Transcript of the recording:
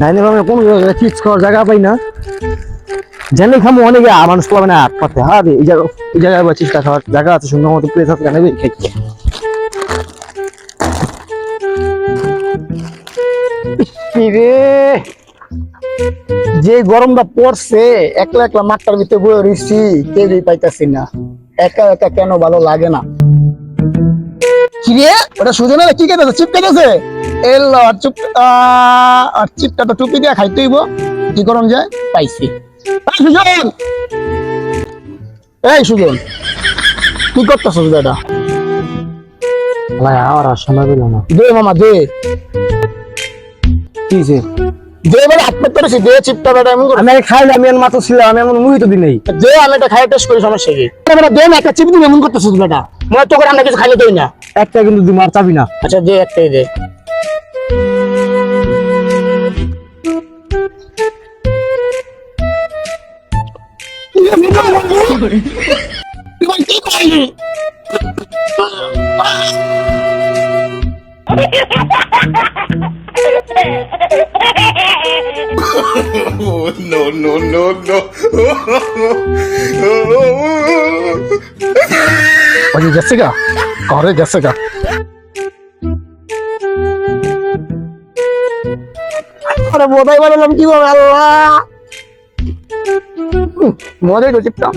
ডাইনে বামে কোন চিপস খাওয়ার জায়গা পাই না। জানি খামো অনেকে মানুষ পাবে না আট পাতে হ্যাঁ এই জায়গা এই জায়গায় আবার চিপসটা খাওয়ার জায়গা আছে সুন্দর মতো প্লেস আছে জানাবে খাই রে। যে গরমটা পড়ছে একলা একলা মাঠটার ভিতরে বয়ে রইছি কেউই পাইতাছি না। একা একা কেন ভালো লাগে না? কি রে? ওটা সুজে না কি কেটেছে? চিপ কেটেছে? এলো আর চুপ আহ, আর চিপটা টুপি দিয়ে খাইতেইব কি গরম যায়? পাইছি। সুজন! এই সুজন কি করতেছ এটা ভাই আর আর সময় পেল না। দে মামা দে। কি হইছে? দে বলে করেছি দে চিপটা বেটা এমন আমি খাইলে আমি মাত্র ছিলাম আমি এমন নেই। দে আমি একটা খাই টেস্ট করি সমস্যা কি? বেটা দে না একটা চিপ দিবি এমন করতেছিস বেটা। মনে তো করে আমরা কিছু খাইলে দেই না। একটা কিন্তু তুমি আর চাবি না। আচ্ছা দে একটাই দে। Oh, no, no, no, no. ওই গেছে গা ঘরে গেছে গা আরে বোধাই বানালাম কি বলে আল্লাহ মজাই তো চিপটা